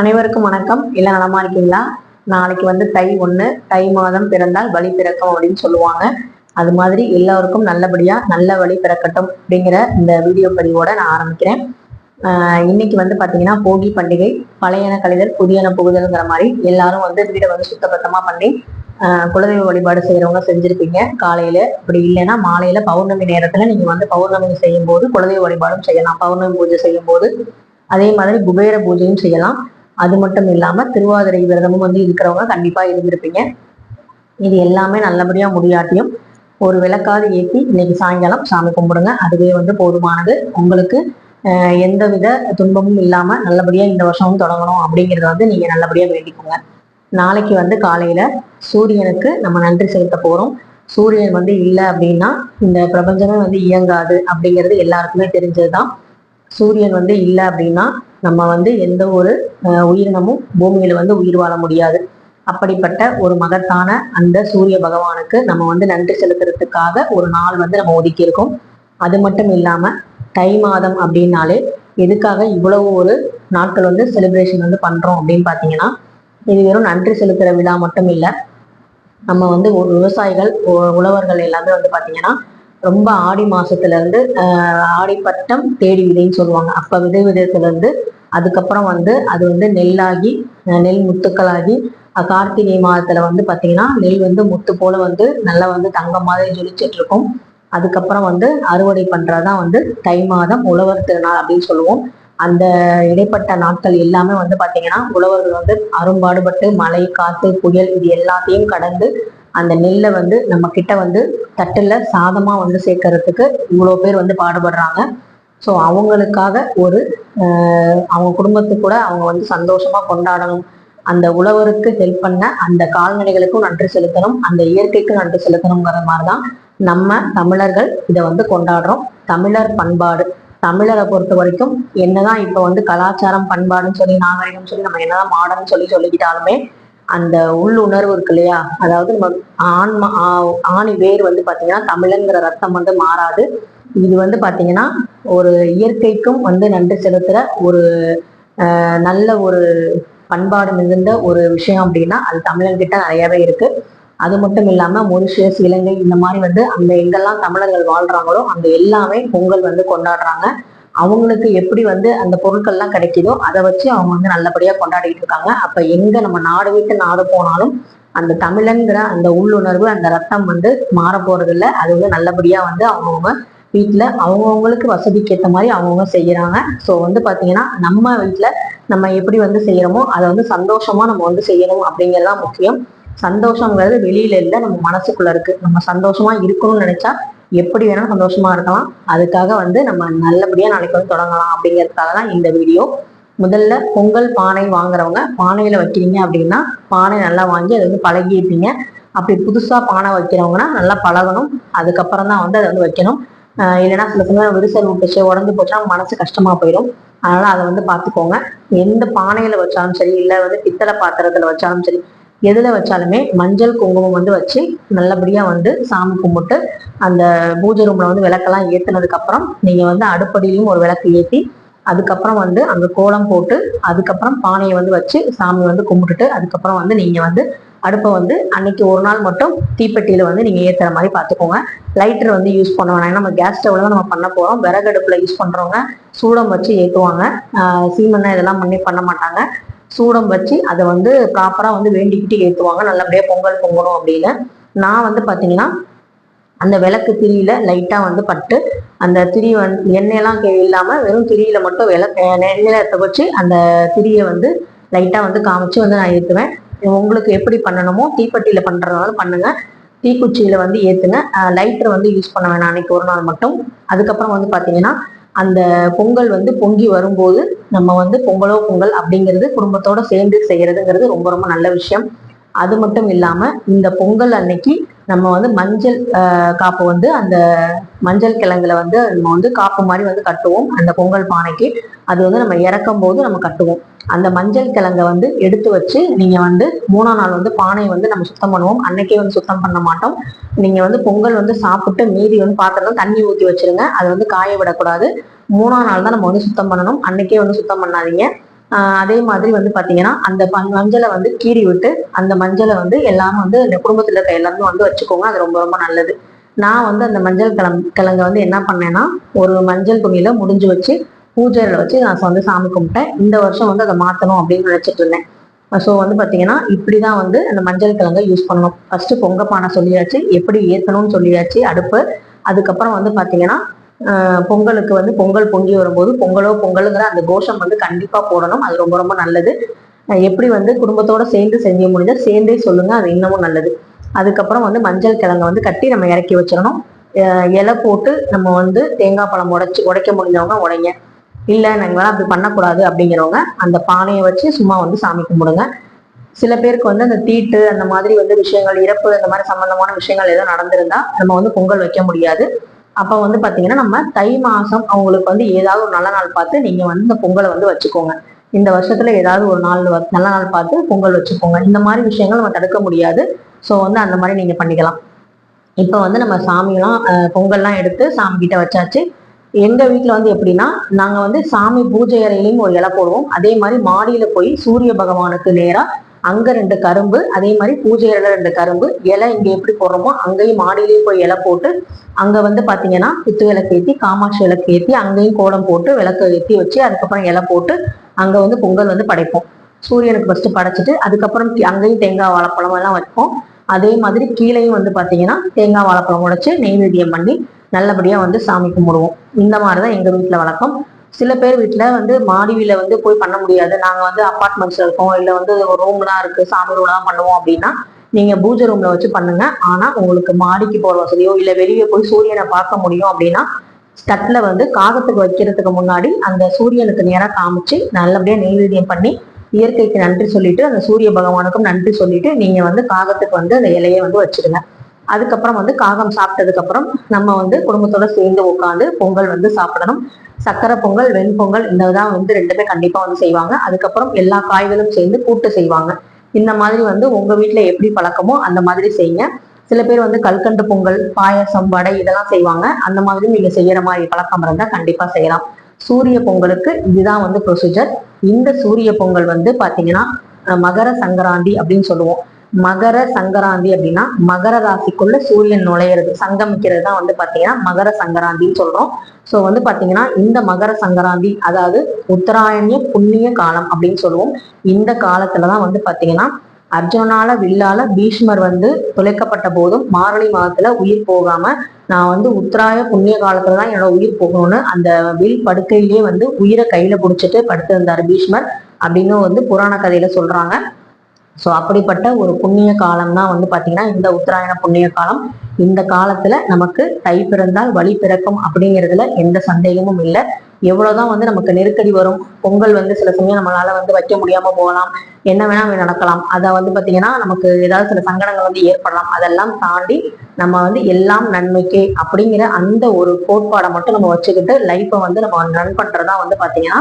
அனைவருக்கும் வணக்கம். எல்லாம் நலமா இருக்கீங்களா? நாளைக்கு வந்து தை ஒன்று தை மாதம் பிறந்தால் வழி பிறக்கும் அப்படின்னு சொல்லுவாங்க. அது மாதிரி எல்லாருக்கும் நல்லபடியா நல்ல வழி பிறக்கட்டும் அப்படிங்கிற இந்த வீடியோ பதிவோட நான் ஆரம்பிக்கிறேன். இன்னைக்கு வந்து பார்த்தீங்கன்னா போகி பண்டிகை பழையன கழிதல் புதியன புகுதல்ங்கிற மாதிரி எல்லாரும் வந்து வீடை வந்து சுத்தபத்தமாக பண்ணி குலதெய்வ வழிபாடு செய்கிறவங்க செஞ்சுருப்பீங்க. காலையில் அப்படி இல்லைன்னா மாலையில் பௌர்ணமி நேரத்தில் நீங்கள் வந்து பௌர்ணமி செய்யும் போது குலதெய்வ வழிபாடும் செய்யலாம். பௌர்ணமி பூஜை செய்யும்போது அதே மாதிரி குபேர பூஜையும் செய்யலாம். அது மட்டும் இல்லாம திருவாதிரை விரதமும் வந்து இருக்கிறவங்க கண்டிப்பா இருந்திருப்பீங்க. இது எல்லாமே நல்லபடியா முடியாட்டியும் ஒரு விளக்காது ஏற்றி இன்னைக்கு சாயங்காலம் சாமி கும்பிடுங்க. அதுவே வந்து போதுமானது. உங்களுக்கு எந்தவித துன்பமும் இல்லாம நல்லபடியா இந்த வருஷமும் தொடங்கணும் அப்படிங்கிறத வந்து நீங்க நல்லபடியா வேண்டிக்கோங்க. நாளைக்கு வந்து காலையில சூரியனுக்கு நம்ம நன்றி செலுத்த போறோம். சூரியன் வந்து இல்லை அப்படின்னா இந்த பிரபஞ்சமே வந்து இயங்காது அப்படிங்கிறது எல்லாருக்குமே தெரிஞ்சதுதான். சூரியன் வந்து இல்லை அப்படின்னா நம்ம வந்து எந்த ஒரு உயிரினமும் பூமியில வந்து உயிர் வாழ முடியாது. அப்படிப்பட்ட ஒரு மகத்தான அந்த சூரிய பகவானுக்கு நம்ம வந்து நன்றி செலுத்துறதுக்காக ஒரு நாள் வந்து நம்ம ஒதுக்கியிருக்கோம் அது மட்டும் இல்லாம தை மாதம் அப்படின்னாலே எதுக்காக இவ்வளவு ஒரு நாட்கள் வந்து செலிப்ரேஷன் வந்து பண்றோம் அப்படின்னு பாத்தீங்கன்னா இது வெறும் நன்றி செலுத்துற விழா மட்டும் இல்லை நம்ம வந்து ஒரு விவசாயிகள் உ- உழவர்கள் எல்லாமே வந்து பாத்தீங்கன்னா ரொம்ப ஆடி மாசத்துல இருந்து ஆடி ஆடிப்பட்டம் தேடி விதைன்னு சொல்லுவாங்க. அப்ப விதை விதத்துல இருந்து அதுக்கப்புறம் வந்து அது வந்து நெல்லாகி நெல் முத்துக்களாகி கார்த்திகை மாதத்துல வந்து பாத்தீங்கன்னா நெல் வந்து முத்து போல வந்து நல்லா வந்து தங்கம் மாதிரி ஜொலிச்சிட்டு இருக்கும். அதுக்கப்புறம் வந்து அறுவடை பண்றதுதான் வந்து தை மாதம் உழவர் திருநாள் அப்படின்னு சொல்லுவோம். அந்த இடைப்பட்ட நாட்கள் எல்லாமே வந்து பாத்தீங்கன்னா உழவர்கள் வந்து அரும்பாடுபட்டு மழை காத்து புயல் இது எல்லாத்தையும் கடந்து அந்த நெல்லை வந்து நம்ம கிட்ட வந்து தட்டில் சாதமாக வந்து சேர்க்கறதுக்கு இவ்வளோ பேர் வந்து பாடுபடுறாங்க. ஸோ அவங்களுக்காக ஒரு ஆஹ் அவங்க குடும்பத்துக்கு கூட அவங்க வந்து சந்தோஷமாக கொண்டாடணும். அந்த உழவருக்கு ஹெல்ப் பண்ண அந்த கால்நடைகளுக்கும் நன்றி செலுத்தணும். அந்த இயற்கைக்கும் நன்றி செலுத்தணுங்கிற மாதிரி தான் நம்ம தமிழர்கள் இதை வந்து கொண்டாடுறோம். தமிழர் பண்பாடு. தமிழரை பொறுத்த வரைக்கும் என்னதான் இப்போ வந்து கலாச்சாரம் பண்பாடுன்னு சொல்லி நாகரிகம் சொல்லி நம்ம என்னதான் மாடர்ன்னு சொல்லி சொல்லிக்கிட்டாலுமே அந்த உள்ளுணர்வு இருக்கு இல்லையா? அதாவது நம்ம ஆன்மா ஆ- ஆணி வேர் வந்து பாத்தீங்கன்னா தமிழங்கிற ரத்தம் வந்து மாறாது. இது வந்து பாத்தீங்கன்னா ஒரு இயற்கைக்கும் வந்து நன்றி செலுத்துற ஒரு நல்ல ஒரு பண்பாடு மிகுந்த ஒரு விஷயம் அப்படின்னா அது தமிழர்கிட்ட நிறையவே இருக்கு. அது மட்டும் இல்லாம மொரிஷியஸ் இலங்கை இந்த மாதிரி வந்து அந்த எங்கெல்லாம் தமிழர்கள் வாழ்றாங்களோ அங்க எல்லாமே பொங்கல் வந்து கொண்டாடுறாங்க. அவங்களுக்கு எப்படி வந்து அந்த பொருட்கள்லாம் கிடைக்குதோ அதை வச்சு அவங்க வந்து நல்லபடியாக கொண்டாடிட்டு இருக்காங்க. அப்போ எங்கே நம்ம நாடு விட்டு நாடு போனாலும் அந்த தமிழங்கிற அந்த உள்ளுணர்வு அந்த ரத்தம் வந்து மாற போறது அது வந்து நல்லபடியாக வந்து அவங்கவுங்க வீட்டில் அவங்கவுங்களுக்கு வசதிக்கு ஏற்ற மாதிரி அவங்கவுங்க செய்கிறாங்க ஸோ வந்து பார்த்தீங்கன்னா நம்ம வீட்டில் நம்ம எப்படி வந்து செய்கிறோமோ அதை வந்து சந்தோஷமாக நம்ம வந்து செய்யணும் அப்படிங்கிறதான் முக்கியம். சந்தோஷங்கிறது வெளியில இல்லை நம்ம மனசுக்குள்ள இருக்கு. நம்ம சந்தோஷமா இருக்கணும்னு நினைச்சா எப்படி வேணாலும் சந்தோஷமா இருக்கலாம். அதுக்காக வந்து நம்ம நல்லபடியா நாளைக்கு வந்து தொடங்கலாம் அப்படிங்கிறதுக்காக தான் இந்த வீடியோ. முதல்ல பொங்கல் பானை வாங்குறவங்க பானையில வைக்கிறீங்க அப்படின்னா பானை நல்லா வாங்கி அதை வந்து பழகிப்பீங்க அப்படி புதுசா பானை வைக்கிறவங்கன்னா நல்லா பழகணும். அதுக்கப்புறம் தான் வந்து அதை வந்து வைக்கணும். இல்லைன்னா சில சமயம் விரிசல் விட்டுச்சு உடஞ்சு போச்சுன்னா மனசு கஷ்டமா போயிடும். அதனால அதை வந்து பார்த்துக்கோங்க. எந்த பானையில வச்சாலும் சரி இல்லை வந்து பித்தளை பாத்திரத்துல வச்சாலும் சரி எதில் வச்சாலுமே மஞ்சள் குங்குமம் வந்து வச்சு நல்லபடியாக வந்து சாமி கும்பிட்டு அந்த பூஜை ரூமில் வந்து விளக்கெல்லாம் ஏற்றினதுக்கப்புறம் நீங்கள் வந்து அடுப்படியிலையும் ஒரு விளக்கு ஏற்றி அதுக்கப்புறம் வந்து அங்கே கோலம் போட்டு அதுக்கப்புறம் பானையை வந்து வச்சு சாமி வந்து கும்பிட்டுட்டு அதுக்கப்புறம் வந்து நீங்கள் வந்து அடுப்பை வந்து அன்னைக்கு ஒரு நாள் மட்டும் தீப்பெட்டியில் வந்து நீங்கள் ஏற்றுற மாதிரி பார்த்துக்கோங்க லைட்டர் வந்து யூஸ் பண்ண வேணாம். நம்ம கேஸ் ஸ்டவ்ல தான் நம்ம பண்ண போகிறோம் விறகு அடுப்பில் யூஸ் பண்ணுறவங்க சூடம் வச்சு ஏற்றுவாங்க சீமெண்ணெய் இதெல்லாம் பண்ணி பண்ண மாட்டாங்க. சூடம் வச்சு அதை வந்து ப்ராப்பராக வந்து வேண்டிக்கிட்டு ஏற்றுவாங்க நல்லபடியாக பொங்கல் பொங்கணும் அப்படின்னு. நான் வந்து பார்த்தீங்கன்னா அந்த விளக்கு திரியில லைட்டாக வந்து பட்டு அந்த திரி வந் எண்ணெயெல்லாம் இல்லாமல் வெறும் திரியில மட்டும் விளக்கு எண்ணெயில வச்சு அந்த திரியை வந்து லைட்டாக வந்து காமிச்சு வந்து நான் ஏற்றுவேன் உங்களுக்கு எப்படி பண்ணணுமோ தீப்பெட்டியில் பண்றதுனால பண்ணுங்க. தீக்குச்சியில் வந்து ஏற்றுங்க லைட்டர் வந்து யூஸ் பண்ண வேணாம். அன்னைக்கு ஒரு நாள் மட்டும். அதுக்கப்புறம் வந்து பார்த்தீங்கன்னா அந்த பொங்கல் வந்து பொங்கி வரும்போது நம்ம வந்து பொங்கலோ பொங்கல் அப்படிங்கிறது குடும்பத்தோட சேர்ந்து செய்யறதுங்கிறது ரொம்ப ரொம்ப நல்ல விஷயம். அது மட்டும் இல்லாம இந்த பொங்கல் அன்னைக்கு நம்ம வந்து மஞ்சள் காப்பு வந்து அந்த மஞ்சள் கிழங்குல வந்து நம்ம வந்து காப்பு மாதிரி வந்து கட்டுவோம். அந்த பொங்கல் பானைக்கு. அது வந்து நம்ம இறக்கும் போது நம்ம கட்டுவோம். அந்த மஞ்சள் கிழங்கை வந்து எடுத்து வச்சு நீங்க வந்து மூணாம் நாள் வந்து பானையை வந்து நம்ம சுத்தம் பண்ணுவோம். அன்னைக்கே வந்து சுத்தம் பண்ண மாட்டோம். நீங்க வந்து பொங்கல் வந்து சாப்பிட்டு மீதி வந்து பாத்திரம் தண்ணி ஊற்றி வச்சிருங்க. அதை வந்து காய விடக்கூடாது. மூணாம் நாள் தான் நம்ம வந்து சுத்தம் பண்ணணும். அன்னைக்கே வந்து சுத்தம் பண்ணாதீங்க. அதே மாதிரி வந்து பாத்தீங்கன்னா அந்த மஞ்சளை வந்து கீறி விட்டு அந்த மஞ்சளை வந்து எல்லாரும் வந்து இந்த குடும்பத்துல இருக்க எல்லாருமே வந்து வச்சுக்கோங்க அது ரொம்ப ரொம்ப நல்லது. நான் வந்து அந்த மஞ்சள் கிழங்கு கிழங்க வந்து என்ன பண்ணேன்னா ஒரு மஞ்சள் துணியில முடிஞ்சு வச்சு பூஜையில வச்சு நான் வந்து சாமி கும்பிட்டேன். இந்த வருஷம் வந்து அதை மாத்தணும் அப்படின்னு நினைச்சிட்டு இருந்தேன். ஸோ வந்து பாத்தீங்கன்னா இப்படிதான் வந்து அந்த மஞ்சள் கிழங்கை யூஸ் பண்ணணும். ஃபர்ஸ்ட் பொங்க பானை சொல்லியாச்சு எப்படி ஏத்தணும்னு சொல்லியாச்சு அடுப்பு. அதுக்கப்புறம் வந்து பாத்தீங்கன்னா பொங்கலுக்கு வந்து பொங்கல் பொங்கி வரும்போது பொங்கலோ பொங்கலுங்கிற அந்த கோஷம் வந்து கண்டிப்பாக போடணும். அது ரொம்ப ரொம்ப நல்லது. எப்படி வந்து குடும்பத்தோட சேர்ந்து செஞ்ச முடிஞ்சால் சேர்ந்தே சொல்லுங்க அது இன்னமும் நல்லது. அதுக்கப்புறம் வந்து மஞ்சள் கிழங்கு வந்து கட்டி நம்ம இறக்கி வச்சிடணும். இலை போட்டு நம்ம வந்து தேங்காய் பழம் உடைச்சி உடைக்க முடிஞ்சவங்க உடைங்க. இல்லை நாங்கள் வேணால் அப்படி பண்ணக்கூடாது அப்படிங்கிறவங்க அந்த பானையை வச்சு சும்மா வந்து சாமி கும்பிடுங்க. சில பேருக்கு வந்து அந்த தீட்டு அந்த மாதிரி வந்து விஷயங்கள் இறப்பு அந்த மாதிரி சம்பந்தமான விஷயங்கள் ஏதோ நடந்திருந்தா நம்ம வந்து பொங்கல் வைக்க முடியாது. அப்ப வந்து பாத்தீங்கன்னா நம்ம தை மாசம் அவங்களுக்கு வந்து ஏதாவது ஒரு நல்ல நாள் பார்த்து நீங்க வந்து இந்த பொங்கலை வந்து வச்சுக்கோங்க. இந்த வருஷத்துல ஏதாவது ஒரு நாள் நல்ல நாள் பார்த்து பொங்கல் வச்சுக்கோங்க. இந்த மாதிரி விஷயங்கள் நம்ம தடுக்க முடியாது. ஸோ வந்து அந்த மாதிரி நீங்க பண்ணிக்கலாம். இப்போ வந்து நம்ம சாமியெல்லாம் அஹ், பொங்கல்லாம் எடுத்து சாமி கிட்ட வச்சாச்சு. எங்க வீட்ல வந்து எப்படின்னா நாங்க வந்து சாமி பூஜை அறையிலையும் ஒரு இலை போடுவோம். அதே மாதிரி மாடியில போய் சூரிய பகவானுக்கு நேரா அங்க ரெண்டு கரும்பு அதே மாதிரி பூஜை அறையில ரெண்டு கரும்பு இலை இங்க எப்படி போடுறோமோ அங்கேயும் மாடியிலையும் போய் இலை போட்டு அங்க வந்து பாத்தீங்கன்னா குத்து விளக்கு ஏற்றி காமாட்சி விளக்கு ஏற்றி அங்கேயும் கோலம் போட்டு விளக்கு ஏற்றி வச்சு அதுக்கப்புறம் இலை போட்டு அங்க வந்து பொங்கல் வந்து படைப்போம். சூரியனுக்கு ஃபர்ஸ்ட் படைச்சிட்டு அதுக்கப்புறம் அங்கேயும் தேங்காய் வாழைப்பழம் எல்லாம் வைப்போம். அதே மாதிரி கீழேயும் வந்து பாத்தீங்கன்னா தேங்காய் வாழைப்பழம் உடைச்சு நெய்வேத்தியம் பண்ணி நல்லபடியா வந்து சாமி கும்பிடுவோம். இந்த மாதிரிதான் எங்க வீட்டுல வழக்கம். சில பேர் வீட்டுல வந்து மாடிவில வந்து போய் பண்ண முடியாது. நாங்க வந்து அபார்ட்மெண்ட்ஸ்ல இருக்கோம். இல்ல வந்து ரூம்லாம் இருக்கு சாமி ரூம்லாம் பண்ணுவோம் அப்படின்னா நீங்க பூஜை ரூம்ல வச்சு பண்ணுங்க. ஆனா உங்களுக்கு மாடிக்கு போற வசதியோ இல்ல வெளியே போய் சூரியனை பார்க்க முடியும் அப்படின்னா தட்டுல வந்து காகத்துக்கு வைக்கிறதுக்கு முன்னாடி அந்த சூரியனுக்கு நேரா காமிச்சு நல்லபடியா நெய்வேத்தியம் பண்ணி இயற்கைக்கு நன்றி சொல்லிட்டு அந்த சூரிய பகவானுக்கும் நன்றி சொல்லிட்டு நீங்க வந்து காகத்துக்கு வந்து அந்த இலையை வந்து வச்சிடுங்க. அதுக்கப்புறம் வந்து காகம் சாப்பிட்டதுக்கு அப்புறம் நம்ம வந்து குடும்பத்தோட சேர்ந்து உட்காந்து பொங்கல் வந்து சாப்பிடணும். சக்கரை பொங்கல் வெண்பொங்கல் இந்த தான் வந்து ரெண்டுமே கண்டிப்பா வந்து செய்வாங்க. அதுக்கப்புறம் எல்லா காய்களும் சேர்ந்து கூட்டு செய்வாங்க. இந்த மாதிரி வந்து உங்க வீட்டுல எப்படி பழக்கமோ அந்த மாதிரி செய்யுங்க. சில பேர் வந்து கல்கண்டு பொங்கல் பாயாசம் வடை இதெல்லாம் செய்வாங்க. அந்த மாதிரி நீங்க செய்யற மாதிரி பழக்கம் இருந்தா கண்டிப்பா செய்யலாம். சூரிய பொங்கலுக்கு இதுதான் வந்து ப்ரொசீஜர் இந்த சூரிய பொங்கல் வந்து பாத்தீங்கன்னா மகர சங்கராந்தி அப்படின்னு சொல்லுவோம். மகர சங்கராந்தி அப்படின்னா மகர ராசிக்குள்ள சூரியன் நுழையிறது சங்கமிக்கிறது தான் வந்து பாத்தீங்கன்னா மகர சங்கராந்தின்னு சொல்றோம். சோ வந்து பாத்தீங்கன்னா இந்த மகர சங்கராந்தி அதாவது உத்தராயணிய புண்ணிய காலம் அப்படின்னு சொல்லுவோம். இந்த காலத்துலதான் வந்து பாத்தீங்கன்னா அர்ஜுனால வில்லால பீஷ்மர் வந்து துளைக்கப்பட்ட போதும் மார்கழி மாதத்துல உயிர் போகாம நான் வந்து உத்தராய புண்ணிய காலத்துல தான் என்னோட உயிர் போகணும்னு அந்த வில் படுக்கையிலேயே வந்து உயிரை கையில புடிச்சிட்டு படுத்திருந்தாரு பீஷ்மர் அப்படின்னு வந்து புராண கதையில சொல்றாங்க. ஸோ அப்படிப்பட்ட ஒரு புண்ணிய காலம் தான் வந்து பாத்தீங்கன்னா இந்த உத்தராயண புண்ணிய காலம். இந்த காலத்துல நமக்கு தை பிறந்தால் வழி பிறக்கும் அப்படிங்கிறதுல எந்த சந்தேகமும் இல்லை. எவ்வளவுதான் வந்து நமக்கு நெருக்கடி வரும். பொங்கல் வந்து சில சமயம் நம்மளால வந்து வைக்க முடியாம போகலாம். என்ன வேணா நடக்கலாம். அதை வந்து பாத்தீங்கன்னா நமக்கு ஏதாவது சில சங்கடங்கள் வந்து ஏற்படலாம். அதெல்லாம் தாண்டி நம்ம வந்து எல்லாம் நன்மைக்கே அப்படிங்கிற அந்த ஒரு கோட்பாடை மட்டும் நம்ம வச்சுக்கிட்டு லைஃப்பை வந்து நம்ம ரன் பண்றதா வந்து பாத்தீங்கன்னா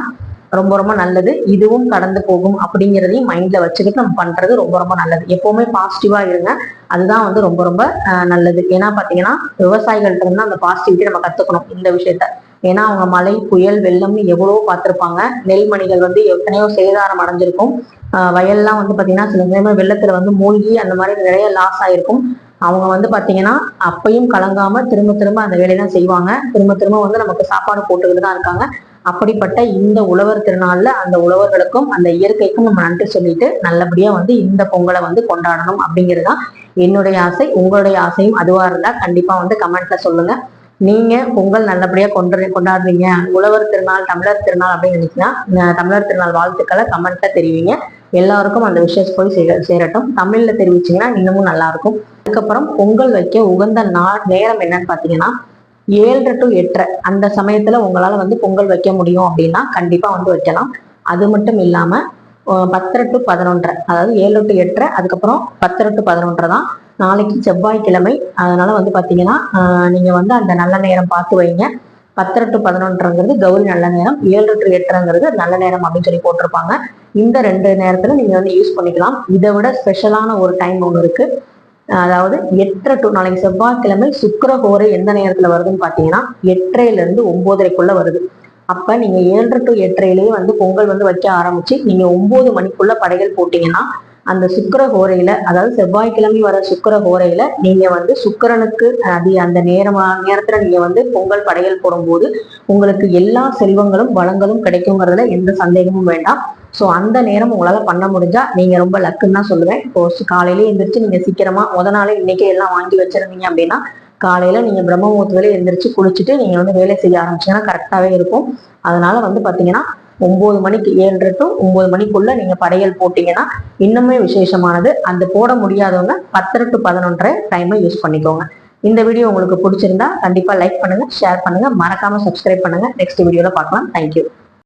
ரொம்ப ரொம்ப நல்லது. இதுவும் கடந்து போகும் அப்படிங்கிறதையும் மைண்ட்ல வச்சுக்கிட்டு நம்ம பண்றது ரொம்ப ரொம்ப நல்லது. எப்பவுமே பாசிட்டிவா இருங்க. அதுதான் வந்து ரொம்ப ரொம்ப நல்லது. ஏன்னா பாத்தீங்கன்னா விவசாயிகள்ட்ட இருந்து அந்த பாசிட்டிவிட்டி நம்ம கத்துக்கணும் இந்த விஷயத்த. ஏன்னா அவங்க மழை புயல் வெள்ளம்னு எவ்வளவோ பார்த்திருப்பாங்க நெல்மணிகள் வந்து எத்தனையோ சேதாரம் அடைஞ்சிருக்கும். வயல்லாம் வந்து பாத்தீங்கன்னா சில நேரம் வெள்ளத்துல வந்து மூழ்கி அந்த மாதிரி நிறைய லாஸ் ஆயிருக்கும். அவங்க வந்து பாத்தீங்கன்னா அப்பையும் கலங்காம திரும்ப திரும்ப அந்த வேலையெல்லாம் செய்வாங்க. திரும்ப திரும்ப வந்து நமக்கு சாப்பாடு போட்டுக்கிட்டு தான் இருக்காங்க. அப்படிப்பட்ட இந்த உழவர் திருநாள்ல அந்த உழவர்களுக்கும் அந்த இயற்கைக்கும் நம்ம நன்றி சொல்லிட்டு நல்லபடியா வந்து இந்த பொங்கலை வந்து கொண்டாடணும் அப்படிங்கிறதுதான் என்னுடைய ஆசை. உங்களுடைய ஆசையும் அதுவா இருந்தா கண்டிப்பா வந்து கமெண்ட்ல சொல்லுங்க. நீங்க பொங்கல் நல்லபடியா கொண்டு கொண்டாடுறீங்க. உழவர் திருநாள் தமிழர் திருநாள் அப்படின்னு நினைச்சீங்கன்னா தமிழர் திருநாள் வாழ்த்துக்களை கமெண்ட்ல தெரிவிங்க. எல்லாருக்கும் அந்த விஷயம் போய் சேர- சேரட்டும். தமிழ்ல தெரிவிச்சீங்கன்னா இன்னமும் நல்லா இருக்கும். அதுக்கப்புறம் பொங்கல் வைக்க உகந்த நாள் நேரம் என்னன்னு பாத்தீங்கன்னா ஏழரை டு எட்டரை அந்த சமயத்துல உங்களால வந்து பொங்கல் வைக்க முடியும் அப்படின்னா கண்டிப்பா வந்து வைக்கலாம். அது மட்டும் இல்லாம பத்தரை டு பதினொன்றரை அதாவது ஏழு டு எட்டரை அதுக்கப்புறம் பத்தரை டு பதினொன்றரை தான். நாளைக்கு செவ்வாய்க்கிழமை. அதனால வந்து பாத்தீங்கன்னா நீங்க வந்து அந்த நல்ல நேரம் பார்த்து வைங்க. பத்தரை டு பதினொன்றுங்கிறது கௌரி நல்ல நேரம் ஏழு டு எட்டுங்கிறது நல்ல நேரம் அப்படின்னு சொல்லி போட்டிருப்பாங்க. இந்த ரெண்டு நேரத்துல நீங்க வந்து யூஸ் பண்ணிக்கலாம். இதை விட ஸ்பெஷலான ஒரு டைம் ஒன்று இருக்கு. அதாவது எட்டரை டு நாளைக்கு செவ்வாய்க்கிழமை சுக்கிர எந்த நேரத்துல வருதுன்னு பாத்தீங்கன்னா எட்டரைல இருந்து ஒன்பதரைக்குள்ள வருது. அப்ப நீங்க ஏழரை டு எட்டரையிலேயே வந்து பொங்கல் வந்து வைக்க ஆரம்பிச்சு நீங்க ஒன்பது மணிக்குள்ள படைகள் போட்டீங்கன்னா அந்த சுக்கிர ஹோரையில அதாவது செவ்வாய்க்கிழமை வர சுக்கர ஹோரையில நீங்க வந்து சுக்கிரனுக்கு அது அந்த நேரமா நேரத்துல நீங்க வந்து பொங்கல் படையல் போடும்போது உங்களுக்கு எல்லா செல்வங்களும் வளங்களும் கிடைக்குங்கிறதுல எந்த சந்தேகமும் வேண்டாம். ஸோ அந்த நேரம் உங்களால பண்ண முடிஞ்சா நீங்க ரொம்ப லக்குன்னு தான் சொல்லுவேன். இப்போ காலையிலே எந்திரிச்சு நீங்க சீக்கிரமா முத நாளே இன்னைக்கே எல்லாம் வாங்கி வச்சிருந்தீங்க அப்படின்னா காலையில நீங்க பிரம்ம முகூர்த்தத்துல எந்திரிச்சு குளிச்சுட்டு நீங்க வந்து வேலை செய்ய ஆரம்பிச்சீங்கன்னா கரெக்டாவே இருக்கும். அதனால வந்து பாத்தீங்கன்னா ஒன்பது மணிக்கு ஏழு டு ஒன்பது மணிக்குள்ள நீங்க படையல் போட்டீங்கன்னா இன்னுமே விசேஷமானது. அந்த போட முடியாதவங்க பத்தரை டு பதினொன்றரை டைமை யூஸ் பண்ணிக்கோங்க. இந்த வீடியோ உங்களுக்கு பிடிச்சிருந்தா கண்டிப்பா லைக் பண்ணுங்க ஷேர் பண்ணுங்க. மறக்காம சப்ஸ்கிரைப் பண்ணுங்க. நெக்ஸ்ட் வீடியோல பார்க்கலாம். தேங்க்யூ